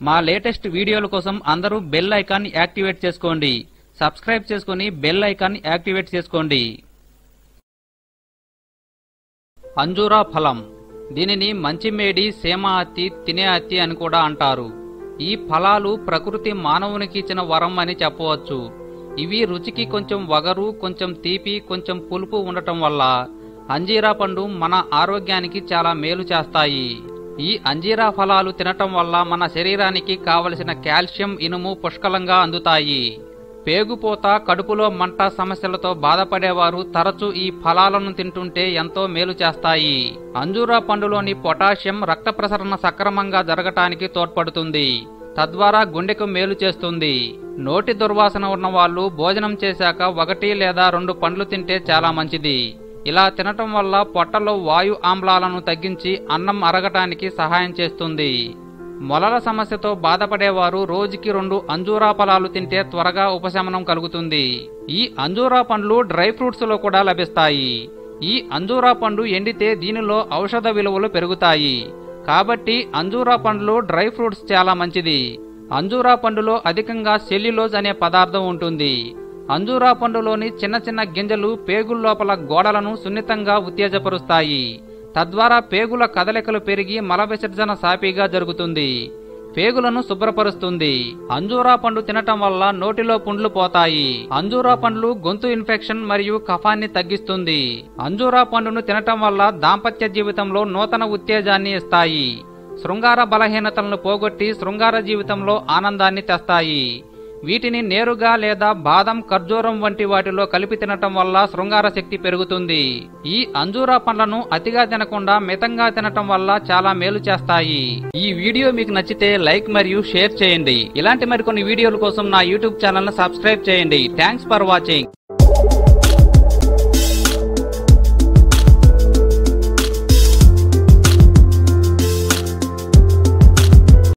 మా లేటెస్ట్ వీడియోల కోసం అందరూ బెల్ ఐకాన్ యాక్టివేట్ చేసుకోండి. సబ్స్క్రైబ్ చేసుకుని బెల్ ఐకాన్ యాక్టివేట్ చేసుకోండి. అంజూరా ఫలం. దీనిని మంచిమేడి సేమ అత్తి తినే అత్తి అని కూడా అంటారు. ఈ ఫలాలు ప్రకృతి మానవునికి ఇచ్చిన వరం అని చెప్పవచ్చు. ఇవి రుచికి కొంచెం వగరు కొంచెం తీపి కొంచెం పులుపు ఉండటం వల్ల అంజీరా పండు మన ఆరోగ్యానికి చాలా మేలు చేస్తాయి. ఈ అంజీరా ఫలాలు తినటం వల్ల మన శరీరానికి కావలసిన కాల్షియం ఇనుము పుష్కలంగా అందుతాయి. పేగుపోత కడుపులో మంట సమస్యలతో బాధపడేవారు తరచూ ఈ ఫలాలను తింటుంటే ఎంతో మేలు చేస్తాయి. అంజూరా పండులోని పొటాషియం రక్త ప్రసరణ సక్రమంగా జరగటానికి తోడ్పడుతుంది. తద్వారా గుండెకు మేలు చేస్తుంది. నోటి దుర్వాసన ఉన్నవాళ్ళు భోజనం చేశాక ఒకటి లేదా రెండు పండ్లు తింటే చాలా మంచిది. ఇలా తినటం వల్ల పొట్టలో వాయు ఆమ్లాలను తగ్గించి అన్నం అరగటానికి సహాయం చేస్తుంది. మొలల సమస్యతో బాధపడేవారు రోజుకి రెండు అంజూరా ఫలాలు తింటే త్వరగా ఉపశమనం కలుగుతుంది. ఈ అంజూరా పండ్లు డ్రై ఫ్రూట్స్లో కూడా లభిస్తాయి. ఈ అంజూరా పండు ఎండితే దీనిలో ఔషధ విలువలు పెరుగుతాయి. కాబట్టి అంజూరా పండ్లు డ్రై ఫ్రూట్స్ చాలా మంచిది. అంజూరా పండులో అధికంగా సెల్యులోజ్ అనే పదార్థం ఉంటుంది. అంజూరా పండులోని చిన్న చిన్న గింజలు పేగుల్లోపల గోడలను సున్నితంగా ఉత్తేజపరుస్తాయి. తద్వారా పేగుల కదలికలు పెరిగి మల విసర్జన సాపీగా జరుగుతుంది. పేగులను శుభ్రపరుస్తుంది. అంజూరా పండు తినటం వల్ల నోటిలో పుండ్లు పోతాయి. అంజూరా పండ్లు గొంతు ఇన్ఫెక్షన్ మరియు కఫాన్ని తగ్గిస్తుంది. అంజూరా పండును తినటం వల్ల దాంపత్య జీవితంలో నూతన ఉత్తేజాన్ని ఇస్తాయి. శృంగార బలహీనతలను పోగొట్టి శృంగార జీవితంలో ఆనందాన్ని తెస్తాయి. వీటిని నేరుగా లేదా బాదం ఖర్జూరం వంటి వాటిలో కలిపి తినటం వల్ల శృంగార శక్తి పెరుగుతుంది. ఈ అంజూరా పండ్లను అతిగా తినకుండా మితంగా తినటం వల్ల చాలా మేలు చేస్తాయి. ఈ వీడియో మీకు నచ్చితే లైక్ మరియు షేర్ చేయండి. ఇలాంటి మరికొన్ని వీడియోల కోసం నా యూట్యూబ్ ఛానల్ సబ్స్క్రైబ్ చేయండి. Thanks for watching.